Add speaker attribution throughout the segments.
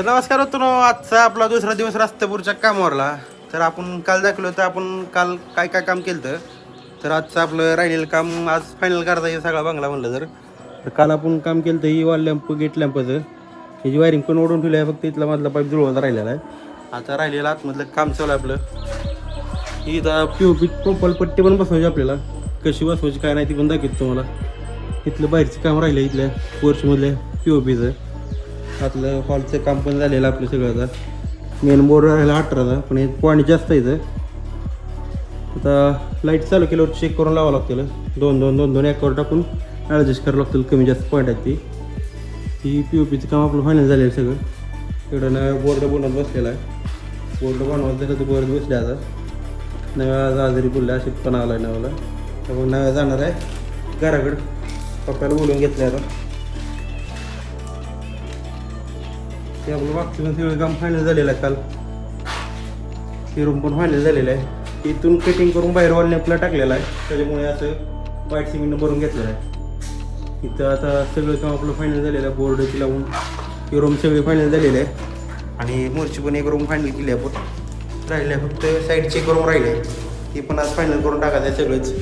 Speaker 1: तर नमस्कार होतो आजचा आपला दुसरा दिवस रस्त्यापूरच्या कामावरला. तर आपण काल दाखलो तर आपण काल काय काय काम केलं तर तर आजचं आपलं राहिलेलं काम आज फायनल करता येईल सगळा बंगला म्हणलं तर. तर काल आपण काम केलं तर ही वॉल लॅम्प गेट लॅम्पचं ह्याची वायरिंग पण ओढून ठेवली आहे फक्त इथला मधला पाईप जुळवता राहिलेला आहे. आता राहिलेलं आतमधलं काम चालू आहे आपलं. ही इथं पी ओ पी प्रोपल पट्टी पण बसवायची आपल्याला. कशी बसवायची काय नाही ती पण दाखवतो तुम्हाला. इथलं बाहेरचं काम राहिलं इथल्या पोर्चमधल्या पी ओ पीचं आतलं हॉलचं काम पण झालेलं आपलं सगळं आता. मेन बोर्ड राहिला अठराचा पण हे पाणी जास्त येतं आता लाइट चालू केल्यावर चेक करून लावावं लागतील. दोन दोन दोन दोन एकावर टाकून ॲडजस्ट करावं लागतील. कमी जास्त पॉईंट आहेत ती. ही पी ओ पीचं काम आपलं फायनल झालेलं आहे सगळं. इकडं नव्या बोर्ड बनवत बसलेला आहे. बोर्ड बनवत झालं तर बोर्ड बसले आता. नव्या आजारी बोलल्या अशी पण आला आहे नव्याला त्यामुळे नव्या जाणार आहे. घराकडं. पप्पाला बोलून घेतलं आता. ते आपलं मागचं पण सगळं काम फायनल झालेलं आहे काल. ते रूम पण फायनल झालेलं आहे. इथून कटिंग करून बाहेर वॉल नेपला टाकलेला आहे. त्याच्यामुळे असं व्हाईट सिमेंटनं भरून घेतलेलं आहे. इथं आता सगळं काम आपलं फायनल झालेलं आहे. बोर्ड लावून हे रूम सगळे फायनल झालेले आहे. आणि मोर्ची पण एक रूम फायनल केली आहे. आपण राहिले फक्त साईड चेक करून राहिले. ती पण आज फायनल करून टाकायचं आहे सगळंच.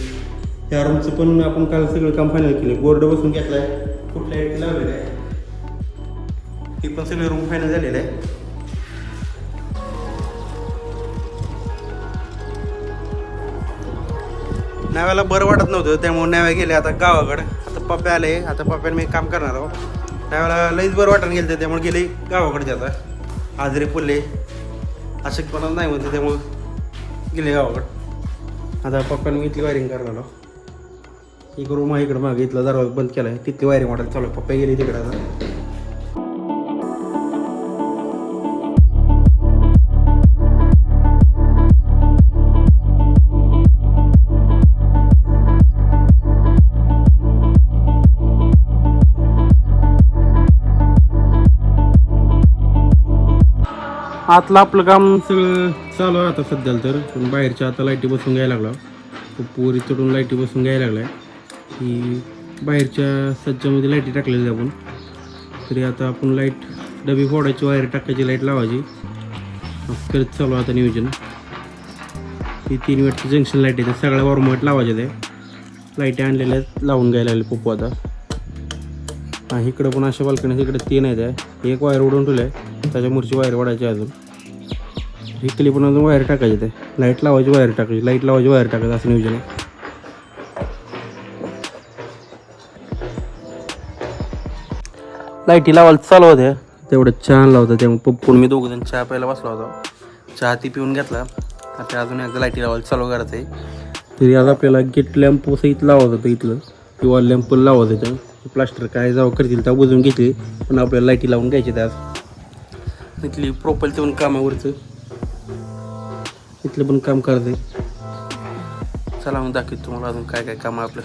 Speaker 1: या रूमचं पण आपण काल सगळं काम फायनल केलं बोर्ड बसून घेतला आहे कुठल्या लावलेलं आहे? ती पण सगळी रूम फायनल झालेली आहे. नव्याला बरं वाटत नव्हतं त्यामुळे नव्या गेले आता गावाकडं. आता पप्पा आले आता पप्प्याने मी काम करणार आहोत नव्याला लईच बरं वाटत गेलं त्यामुळे गेले गावाकडे आता. आजरे पुरले. अशक्तपणा नाही म्हणते त्यामुळे गेले गावाकडं. आता पप्पाने मी इथली वायरिंग करणार आहोत एक रूम आहे इकडं मागे इथला दरवाजा बंद केला आहे तिथली वायरिंग वाटायला चालू पप्पा गेले तिकडे आता. आतलं आपलं काम सगळं चालू आहे आता सध्याला तर. पण बाहेरच्या आता लाईटी बसून घ्यायला लागला. तो पोरी चढून लाईटी बसून घ्यायला लागलाय. की बाहेरच्या सज्जामध्ये लाईटी टाकलेली आपण. तरी आता आपण लाइट डबी फोडायची वायर टाकायची लाइट लावायची. असं करत चालू आहे आता नियोजन. ही तीन वेटचं जंक्शन लाइट आहे. सगळ्या वॉर्मट लावायच्या त्या. लाईटी आणलेल्या आहेत, लावून घ्यायला लागले पप्पू आता. हां इकडं पण अशा बाल्कनीत इकडे तीन आहेत एक वायर उडून ठेवलं आहे त्याच्यामुळची वायर वाढायची अजून. इकडे पण अजून वायर टाकायचे ते. लाइट लावायची वायर टाकायची. लाइट लावायची वायर टाकायचं असं नियोजन आहे. लाईटी लावायला चालू होत्या तेवढं चहा होता त्यामुळे पप्पून मी दोघं जण चहा प्यायला बसला होता. चहा ती पिऊन घेतला. आता अजून एकदा लाईटी लावायला चालू करायचं आहे. तरी आज आपल्याला गेट लॅम्प सहित लावत होतं इथलं. किंवा लॅम्प लावत होतं. प्लास्टर काय जावं करतील तेव्हा बुजून घेतली. पण आपल्याला लाईटी लावून घ्यायची आज इथली प्रोपलचं पण कामावरचं. तिथले पण काम करते. चला मग दाखवतो तुम्हाला अजून काय काय काम आपलं.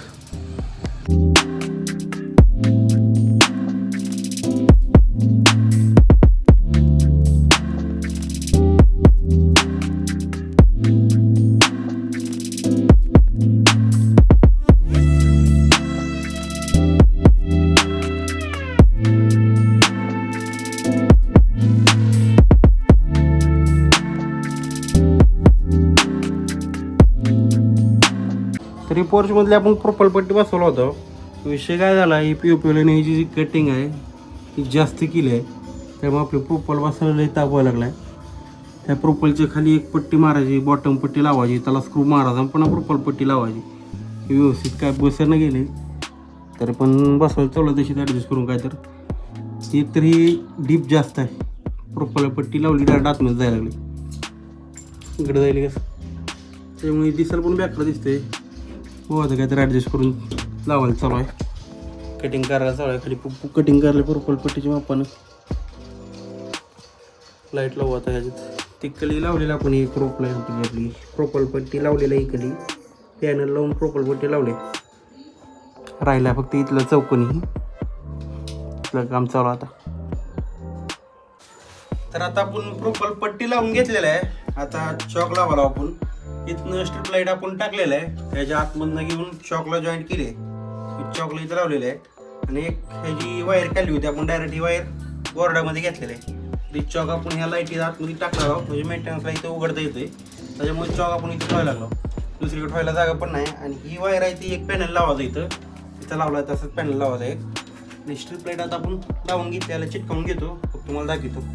Speaker 1: पोर्चमधले आपण प्रोपल पट्टी बसवला होता. विषय काय झाला ही P O P G cutting आहे ती जास्त केली आहे. त्यामुळे आपले प्रोपल बसवलेला ताप व्हायला लागला आहे त्या प्रोपलच्या खाली एक पट्टी मारायची बॉटम पट्टी लावायची त्याला स्क्रू मारायचा पण पुन्हा प्रोपल पट्टी लावायची. व्यवस्थित काय बसर गेले. तरी पण बसवायला चालू तशी ॲडजस्ट करून काय तर एक तर ही डीप जास्त आहे. प्रोपल पट्टी लावली डायरेक्ट आतमध्ये जायला लागली. इकडे जाईल कसं त्यामुळे दिसायला पण बॅकला दिसते हो आता काहीतरी ॲडजस्ट करून लावायला चालू आहे. कटिंग करायला चालू आहे खाली. कटिंग करायला पर्पल पट्टीच्या मापानं. लाइट लावू आता ह्याच्यात. ती कली लावलेली आपण एक रोप लाईन होती आपली. प्रोपल पट्टी लावलेली आहे कली. पॅनल लावून प्रोपल पट्टी लावले राहिला फक्त इथलं चौकोनी. इथलं काम चालू आता. तर आता आपण प्रोपल पट्टी लावून घेतलेलं आहे. आता चॉक लावायला आपण. इथनं स्ट्रीप लाइट आपण टाकलेलं आहे. त्याच्या आतमधनं घेऊन चॉकला जॉईंट केले चॉकला इथं लावलेलं आहे. आणि एक ह्याची वायर काढली होती. आपण डायरेक्ट ही वायर बोर्डामध्ये घेतलेली आहे. ती चॉक आपण ह्या लाईटी आतमध्ये टाकणार आहोत. म्हणजे मेंटेनन्सला इथं उघडता येते त्याच्यामुळे चॉक आपण इथे ठेवायला लागलो. दुसरीकडे ठेवायला जागा पण नाही. आणि ही वायर आहे ती एक पॅनल लावायचं इथं. इथं लावला आहे तसंच पॅनल लावायचं एक आणि स्ट्रीप लाइट आता आपण लावून घेतल्याला चिटकावून घेतो. फक्त तुम्हाला दाखवतो.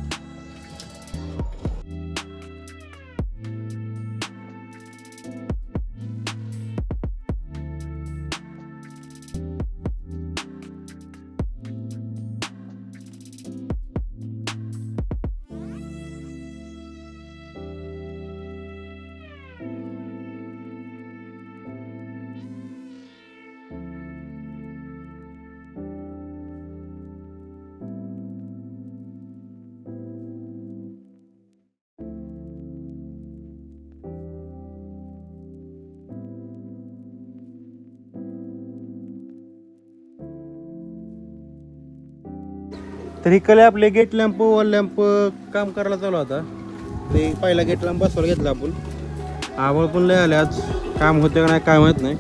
Speaker 1: तर इकडे आपले गेट लॅम्प वॉल लॅम्प काम करायला चालू होता ते पहिला गेट लॅम्प बसवायला घेतला आपण. आवड पण लय आले आज. काम होते का नाही काय माहीत नाही.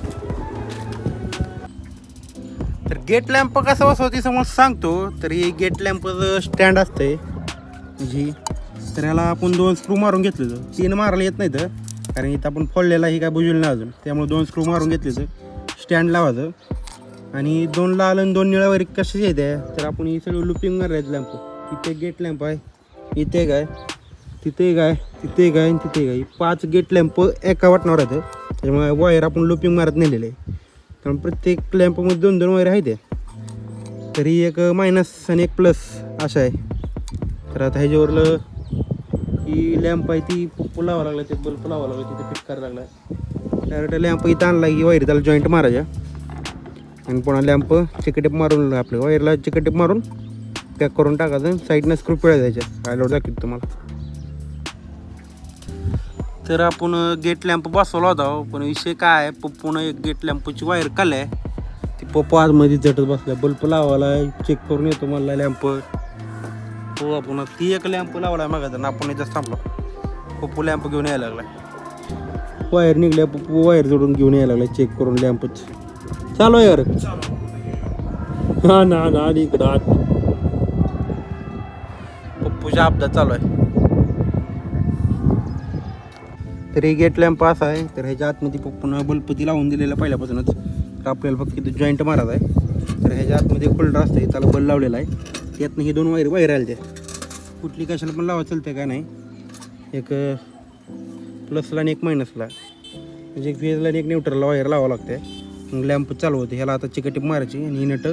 Speaker 1: तर गेट लॅम्प कसा बसवते समोर सांगतो. तर हे गेट लॅम्पचं स्टँड असते. जी तर याला आपण दोन स्क्रू मारून घेतलेलं. तीन मारायला येत नाही तर कारण इथं आपण फोडलेला ही काय बुजवलं नाही अजून. त्यामुळे दोन स्क्रू मारून घेतले स्टँड लावायचं. आणि दोन लाल आणि दोन निळ्यावर कशाचे येते तर आपण ही सगळं लुपिंग मारायचं लॅम्प इथे गेट लॅम्प आहे इथे काय तिथे काय तिथे एक आहे आणि तिथे काय पाच गेट लॅम्प एका वाटणार आहेत. त्याच्यामुळे वायर आपण लुपिंग मारत नेलेले आहे. कारण प्रत्येक लॅम्पमध्ये दोन दोन वायर आहेत तरी एक मायनस आणि एक प्लस असं आहे. तर आता ह्याच्यावरलं ही लॅम्प आहे ती पप्पू लावा लागला ते बल्ब लावा लागला तिथे फिट करायला लागला डायरेक्ट लॅम्प इथं आणला की वायर त्याला जॉईंट मारायच्या. आणि पुन्हा लॅम्प चिकटेप मारून आपल्या वायरला चिकटेप मारून पॅक करून टाकायचं साईडनं स्क्रू पिळा द्यायच्या आल्यावर दाखवतो तुम्हाला. तर आपण गेट लॅम्प बसवला होता पण विषय काय आहे पप्पून एक गेट लॅम्पची वायर काढली आहे. ती पप्पू आतमध्ये झटत बसल्या. बल्ब लावायला चेक करून येतो मला लॅम्प हो आपण ती एक लॅम्प लावला मागायचा आपण इथं थांबलो. पप्पू लॅम्प घेऊन यायला लागला वायर निघल्या पप्पू वायर जोडून घेऊन यायला लागला चेक करून लॅम्पच चालू आहे यार. हा ना ना आणि इकडं आत पप्पूचा अपघात चालू आहे. तर हे गेट लॅम्प असा आहे. तर ह्याच्या आतमध्ये पप्पून बल्बती लावून दिलेला पहिल्यापासूनच. तर आपल्याला फक्त इथं जॉईंट मारायचा आहे. तर ह्याच्या आतमध्ये होल्डर असते त्याला बल्ब लावलेला आहे. त्यातनं हे दोन वायर वायर आले त्या कुठली कशाला पण लावा चालते काय नाही. एक प्लसला आणि एक मायनसला म्हणजे एक फेजला आणि एक न्यूट्रलला वायर लावावं लागते लॅम्प चालू होते. ह्याला आता चिकटीप मारायची आणि ही नट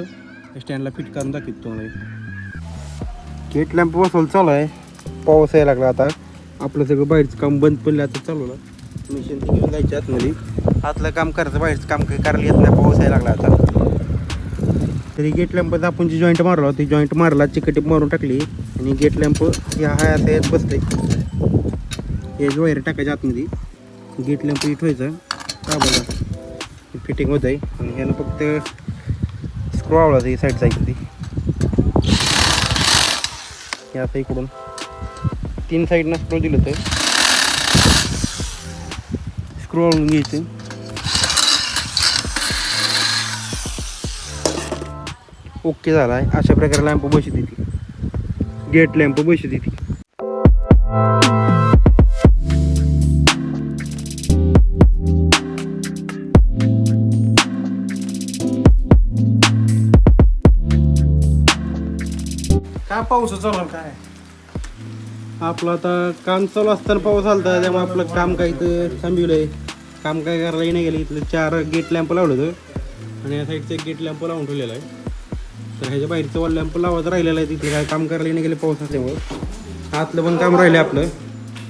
Speaker 1: स्टँडला फिट करून दाखवतो तुम्हाला गेट लॅम्प बसवलं चालू आहे. पाऊस यायला लागला आता. आपलं सगळं बाहेरचं काम बंद पडलं आता चालू मिशन घेऊन जायच्या आतमध्ये. आतलं काम करायचं बाहेरचं काम काही करायला येत नाही. पाऊस यायला लागला आता. तरी गेट लॅम्पचं आपण जी जॉईंट मारलो ती जॉईंट मारला चिकटीप मारून टाकली. आणि गेट लॅम्प ह्या हाय असं यात बसते हे वायर टाकायच्या आतमध्ये. गेट लॅम्प ठेवायचं. फिटिंग होत आहे आणि ह्यानं फक्त स्क्रू आवडायचं ही साईड जायची ती. हे इकडून. तीन साईडनं स्क्रू दिलं तर. स्क्रू आवडून घ्यायचं. ओके झाला. आहे अशा प्रकारे लॅम्प बसत ती गेट लॅम्प बसत ती पाऊस चालू काय? आपलं आता काम चालू असताना पाऊस आलता त्यामुळे आपलं काम काही तर थांबिवलंय. काम काय करायला नाही गेलं इथलं चार गेट लॅम्प लावलं होतं. आणि या साईडचं एक गेट लॅम्प लावून ठेवलेला आहे. तर ह्याच्या बाहेरचं वॉल लॅम्प लावायचं राहिलेलं आहे तिथे काय काम करायला नाही गेले पाऊस असल्यामुळं. आतलं पण काम राहिलं आपलं.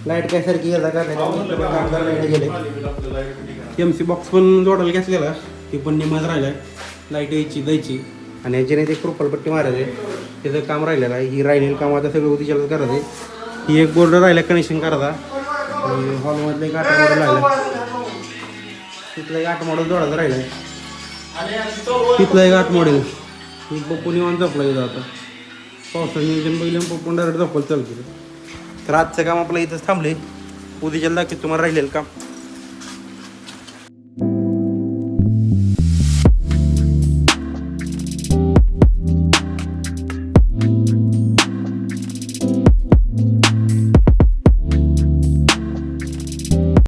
Speaker 1: लाइट काय सारखी येता नाही पण काम करायला नाही गेले. एम सी बॉक्स पण जोडायला घेतलेला ते पण निमाज राहिलं लाइट यायची द्यायची. आणि याच्याने ते कृपलपट्टी मारायचे त्याचं काम राहिलेलं आहे. ही राहिलेलं काम आता सगळं उद्याच्याला करायचं ही एक बोर्ड राहिला कनेक्शन करायचा. आणि हॉलमधलं एक आठ मॉडेल राहिलं. तिथलं एक आठ मॉडेल जोडायचं राहिलं तिथलं एक आठ मॉडेल पप्पू निवांत झोपला गेलं आता. पावसाचं नियोजन बघितलं पप्पून डायरेक्ट झोपायला चालू केलं. तर आजचं काम आपलं इथंच थांबले उद्याच्याला दाखवतो तुम्हाला राहिलेलं काम.